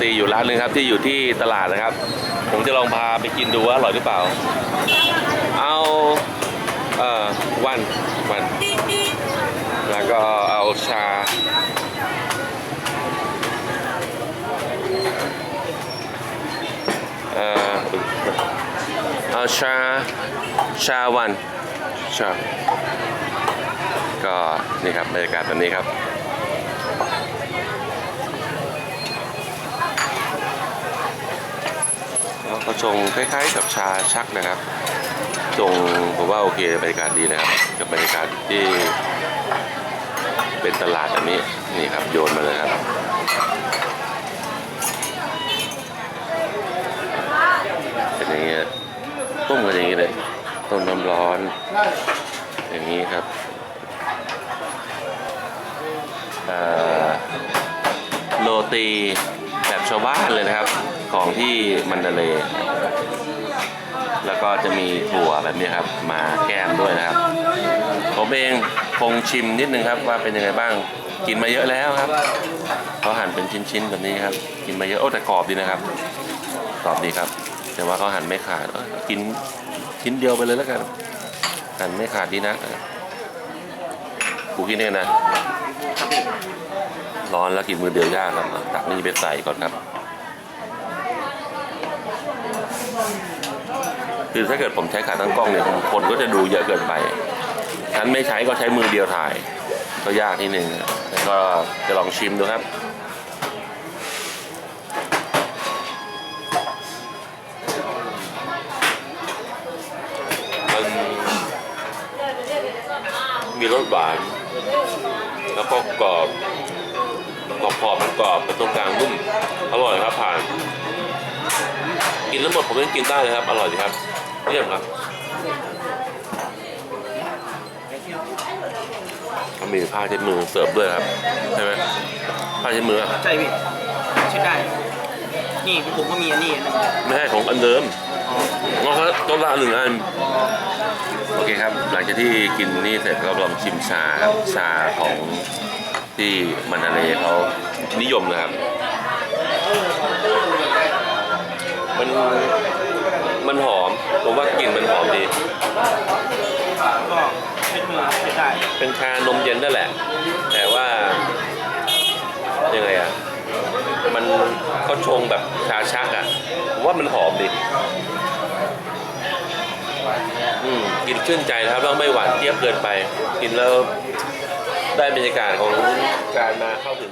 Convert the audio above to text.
ตีอยู่ร้านหนึงครับที่อยู่ที่ตลาดนะครับ ผมจะลองพาไปกินดูว่าอร่อยหรือเปล่า เอาเอ่อวันวันแล้วก็เอาชาเอ่อเอาชาชาวันชาก็นี่ครับบรรยากาศแบบนี้ครับ แล้ว เขาชงคล้ายๆกับชาชักนะครับชงผมว่าโอเคบรรยากาศดีนะครับกับบรรยากาศที่เป็นตลาดแบบนี้นี่ครับโยนมาเลยครับเป็นอย่างเงี้ยต้มกันอย่างนี้เลยต้มน้ำร้อน อย่างนี้ครับโรตีแบบชาวบ้านเลยนะครับ ของที่มันดเลแล้วก็จะมีถั่วแบบนี้ครับ มาแก้มด้วยนะครับ ผมเองคงชิมนิดนึงครับว่าเป็นยังไงบ้าง กินมาเยอะแล้วครับเขาหั่นเป็นชิ้นๆแบบนี้ครับ กินมาเยอะโอ้แต่กรอบดีนะครับกรอบดีครับ แต่ว่าเขาหั่นไม่ขาดกินชิ้นเดียวไปเลยแล้วกันหั่นไม่ขาดดีนะกูกินเองนะร้อนแล้วกินมือเดียวยากครับตักนี่ไปใส่ก่อนครับ คือถ้าเกิดผมใช้ขาตั้งกล้องเนี่ยคนก็จะดูเยอะเกินไปฉันไม่ใช้ก็ใช้มือเดียวถ่าย ก็ยากนิดนึงแล้วก็จะลองชิมดูครับมันมีรสหวาน แล้วก็กรอบกรอบขอมันกรอบแต่ตรงกลางนุ่ม อร่อยครับผ่าน กินแล้วหมดผมยังกินได้เลยครับ อร่อยดีครับ เยี่ยมครับเขามีผ้าเช็ดมือเสิร์ฟด้วยครับใช่ไหมผ้าเช็ดมืออะใช่พี่ใช้ได้ นี่ผมก็มีอันนี้อันหนึงไม่ใช่ของอันเดิมอ๋องั้นเขาต้นละหนึ่งอันโอเคครับ หลังจากที่กินนี่เสร็จก็ลองชิมชาครับชาของที่มันอะไรเขานิยมนะครับ มัน มันหอม ผมว่ากลิ่นมันหอมดี ก็ใช้มือใช้ได้เป็นชานมเย็นนั่นแหละ แต่ว่ายังไงอะ มันเขาชงแบบชาชักอะ ผมว่ามันหอมดี อืมกินชื่นใจนะครับแล้วไม่หวานเจี๊ยบเกินไป กินแล้วได้บรรยากาศของการมาเข้าถึง